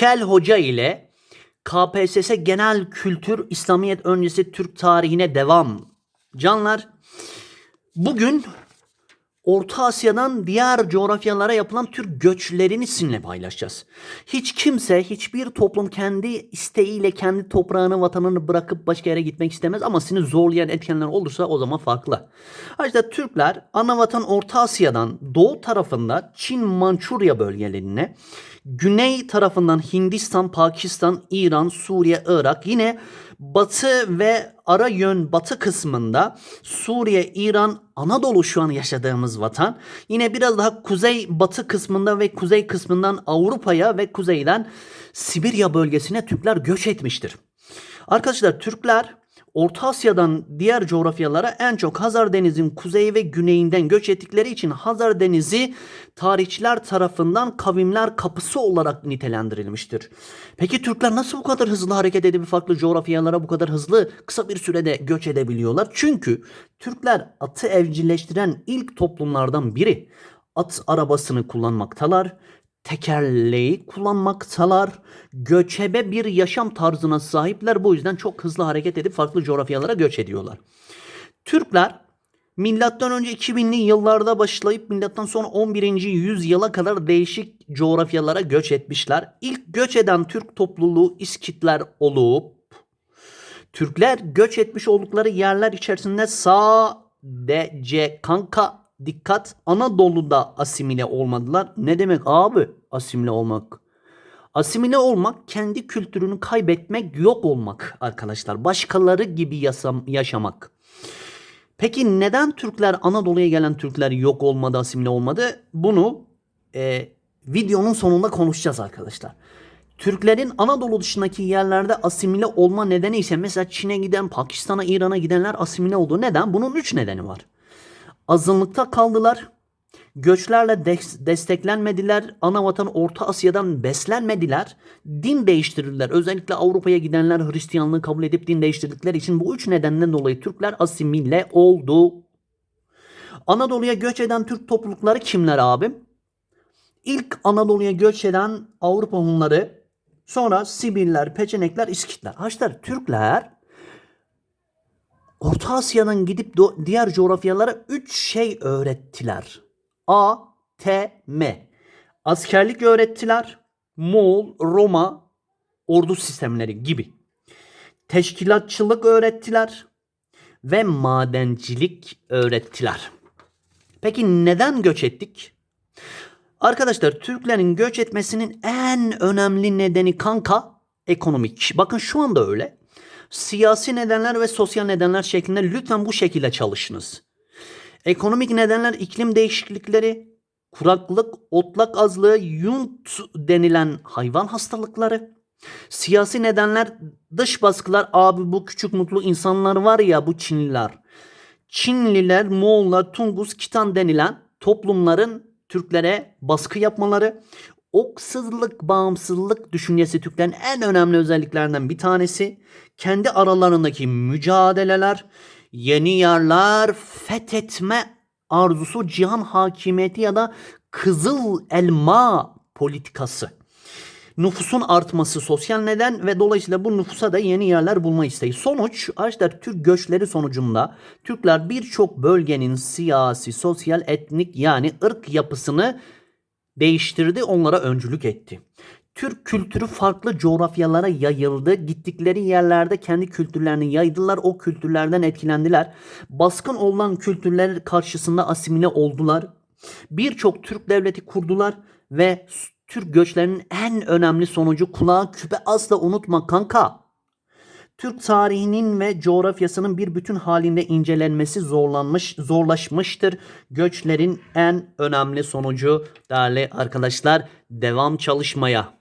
Kel Hoca ile KPSS Genel Kültür İslamiyet öncesi Türk tarihine devam. Canlar bugün Orta Asya'dan diğer coğrafyalara yapılan Türk göçlerini sizinle paylaşacağız. Hiç kimse, hiçbir toplum kendi isteğiyle kendi toprağını, vatanını bırakıp başka yere gitmek istemez ama seni zorlayan etkenler olursa o zaman farklı. Ayrıca Türkler ana vatan Orta Asya'dan doğu tarafında Çin, Mançurya bölgelerine, güney tarafından Hindistan, Pakistan, İran, Suriye, Irak, yine batı ve ara yön batı kısmında Suriye, İran, Anadolu şu an yaşadığımız vatan. Yine biraz daha kuzey batı kısmında ve kuzey kısmından Avrupa'ya ve kuzeyden Sibirya bölgesine Türkler göç etmiştir. Arkadaşlar Türkler Orta Asya'dan diğer coğrafyalara en çok Hazar Denizi'nin kuzeyi ve güneyinden göç ettikleri için Hazar Denizi tarihçiler tarafından kavimler kapısı olarak nitelendirilmiştir. Peki Türkler nasıl bu kadar hızlı hareket edip farklı coğrafyalara bu kadar hızlı kısa bir sürede göç edebiliyorlar? Çünkü Türkler atı evcilleştiren ilk toplumlardan biri. At arabasını kullanmaktalar tekerleği kullanmaktalar. Göçebe bir yaşam tarzına sahipler. Bu yüzden çok hızlı hareket edip farklı coğrafyalara göç ediyorlar. Türkler milattan önce 2000'li yıllarda başlayıp milattan sonra 11. yüzyıla kadar değişik coğrafyalara göç etmişler. İlk göç eden Türk topluluğu İskitler olup Türkler göç etmiş oldukları yerler içerisinde sadece kanka dikkat Anadolu'da asimile olmadılar. Ne demek abi asimile olmak? Asimile olmak kendi kültürünü kaybetmek, yok olmak arkadaşlar. Başkaları gibi yasam, yaşamak. Peki neden Türkler Anadolu'ya gelen Türkler yok olmadı, asimile olmadı? Bunu e, videonun sonunda konuşacağız arkadaşlar. Türklerin Anadolu dışındaki yerlerde asimile olma nedeni ise mesela Çin'e giden, Pakistan'a, İran'a gidenler asimile oldu. Neden? Bunun üç nedeni var. Azınlıkta kaldılar. Göçlerle des- desteklenmediler. Ana vatan Orta Asya'dan beslenmediler. Din değiştirdiler. Özellikle Avrupa'ya gidenler Hristiyanlığı kabul edip din değiştirdikleri için bu üç nedenden dolayı Türkler asimile oldu. Anadolu'ya göç eden Türk toplulukları kimler abim? İlk Anadolu'ya göç eden Avrupa Hunları, sonra Sibirler, Peçenekler, İskitler. Haçlar Türkler Orta Asya'dan gidip diğer coğrafyalara üç şey öğrettiler. A, T, M. Askerlik öğrettiler. Moğol, Roma, ordu sistemleri gibi. Teşkilatçılık öğrettiler. Ve madencilik öğrettiler. Peki neden göç ettik? Arkadaşlar Türklerin göç etmesinin en önemli nedeni kanka ekonomik. Bakın şu anda öyle. Siyasi nedenler ve sosyal nedenler şeklinde lütfen bu şekilde çalışınız. Ekonomik nedenler iklim değişiklikleri, kuraklık, otlak azlığı, yunt denilen hayvan hastalıkları. Siyasi nedenler dış baskılar abi bu küçük mutlu insanlar var ya bu Çinliler. Çinliler, Moğollar, Tungus, Kitan denilen toplumların Türklere baskı yapmaları, oksızlık, bağımsızlık düşüncesi Türklerin en önemli özelliklerinden bir tanesi. Kendi aralarındaki mücadeleler, yeni yerler fethetme arzusu, cihan hakimiyeti ya da kızıl elma politikası. Nüfusun artması sosyal neden ve dolayısıyla bu nüfusa da yeni yerler bulma isteği. Sonuç arkadaşlar Türk göçleri sonucunda Türkler birçok bölgenin siyasi, sosyal, etnik yani ırk yapısını değiştirdi, onlara öncülük etti. Türk kültürü farklı coğrafyalara yayıldı. Gittikleri yerlerde kendi kültürlerini yaydılar. O kültürlerden etkilendiler. Baskın olan kültürler karşısında asimile oldular. Birçok Türk devleti kurdular ve Türk göçlerinin en önemli sonucu kulağa küpe asla unutma kanka. Türk tarihinin ve coğrafyasının bir bütün halinde incelenmesi zorlanmış, zorlaşmıştır. Göçlerin en önemli sonucu değerli arkadaşlar devam çalışmaya.